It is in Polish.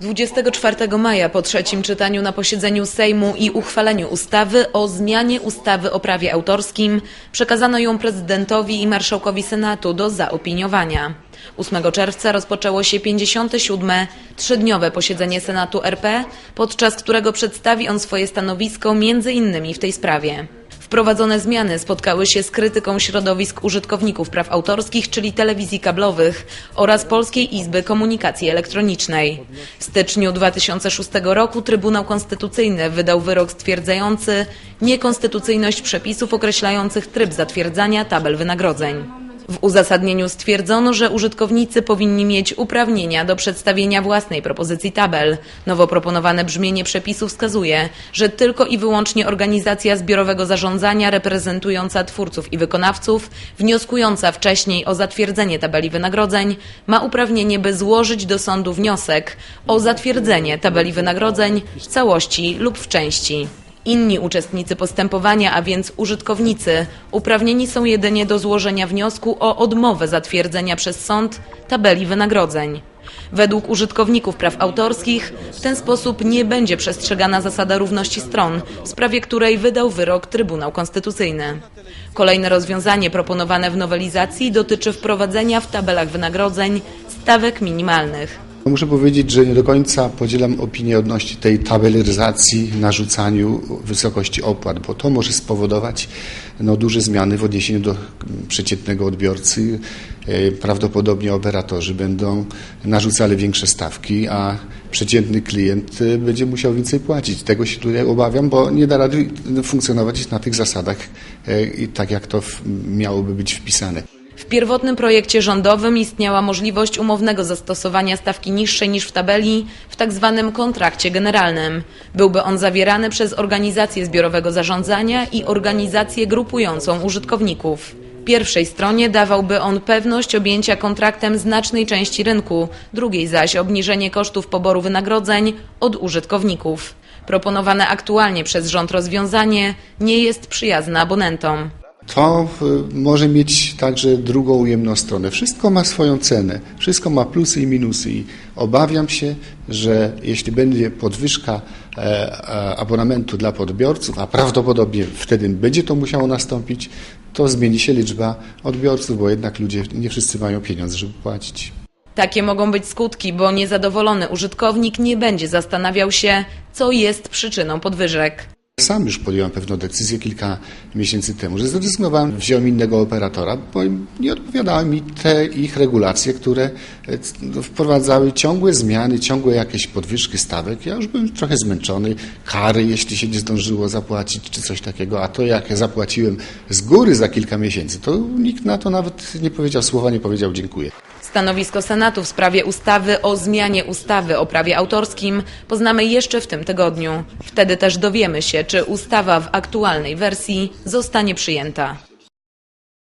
24 maja po trzecim czytaniu na posiedzeniu Sejmu i uchwaleniu ustawy o zmianie ustawy o prawie autorskim przekazano ją prezydentowi i marszałkowi Senatu do zaopiniowania. 8 czerwca rozpoczęło się 57. trzydniowe posiedzenie Senatu RP, podczas którego przedstawi on swoje stanowisko między innymi w tej sprawie. Wprowadzone zmiany spotkały się z krytyką środowisk użytkowników praw autorskich, czyli telewizji kablowych oraz Polskiej Izby Komunikacji Elektronicznej. W styczniu 2006 roku Trybunał Konstytucyjny wydał wyrok stwierdzający niekonstytucyjność przepisów określających tryb zatwierdzania tabel wynagrodzeń. W uzasadnieniu stwierdzono, że użytkownicy powinni mieć uprawnienia do przedstawienia własnej propozycji tabel. Nowo proponowane brzmienie przepisu wskazuje, że tylko i wyłącznie organizacja zbiorowego zarządzania reprezentująca twórców i wykonawców, wnioskująca wcześniej o zatwierdzenie tabeli wynagrodzeń, ma uprawnienie, by złożyć do sądu wniosek o zatwierdzenie tabeli wynagrodzeń w całości lub w części. Inni uczestnicy postępowania, a więc użytkownicy, uprawnieni są jedynie do złożenia wniosku o odmowę zatwierdzenia przez sąd tabeli wynagrodzeń. Według użytkowników praw autorskich w ten sposób nie będzie przestrzegana zasada równości stron, w sprawie której wydał wyrok Trybunał Konstytucyjny. Kolejne rozwiązanie proponowane w nowelizacji dotyczy wprowadzenia w tabelach wynagrodzeń stawek minimalnych. Muszę powiedzieć, że nie do końca podzielam opinię odnośnie tej tabeleryzacji, narzucaniu wysokości opłat, bo to może spowodować no, duże zmiany w odniesieniu do przeciętnego odbiorcy. E, Prawdopodobnie operatorzy będą narzucali większe stawki, a przeciętny klient e, będzie musiał więcej płacić. Tego się tutaj obawiam, bo nie da rady funkcjonować na tych zasadach, e, tak jak to miałoby być wpisane. W pierwotnym projekcie rządowym istniała możliwość umownego zastosowania stawki niższej niż w tabeli w tzw. kontrakcie generalnym. Byłby on zawierany przez organizację zbiorowego zarządzania i organizację grupującą użytkowników. Pierwszej stronie dawałby on pewność objęcia kontraktem znacznej części rynku, drugiej zaś obniżenie kosztów poboru wynagrodzeń od użytkowników. Proponowane aktualnie przez rząd rozwiązanie nie jest przyjazne abonentom. To może mieć także drugą ujemną stronę. Wszystko ma swoją cenę, wszystko ma plusy i minusy i obawiam się, że jeśli będzie podwyżka e, abonamentu dla odbiorców, a prawdopodobnie wtedy będzie to musiało nastąpić, to zmieni się liczba odbiorców, bo jednak ludzie nie wszyscy mają pieniądze, żeby płacić. Takie mogą być skutki, bo niezadowolony użytkownik nie będzie zastanawiał się, co jest przyczyną podwyżek. Sam już podjąłem pewną decyzję kilka miesięcy temu, że zrezygnowałem, wziąłem innego operatora, bo nie odpowiadały mi te ich regulacje, które e, no, wprowadzały ciągłe zmiany, ciągłe jakieś podwyżki stawek. Ja już byłem trochę zmęczony, kary, jeśli się nie zdążyło zapłacić, czy coś takiego, a to jak ja zapłaciłem z góry za kilka miesięcy, to nikt na to nawet nie powiedział słowa, nie powiedział dziękuję. Stanowisko Senatu w sprawie ustawy o zmianie ustawy o prawie autorskim poznamy jeszcze w tym tygodniu. Wtedy też dowiemy się, czy ustawa w aktualnej wersji zostanie przyjęta.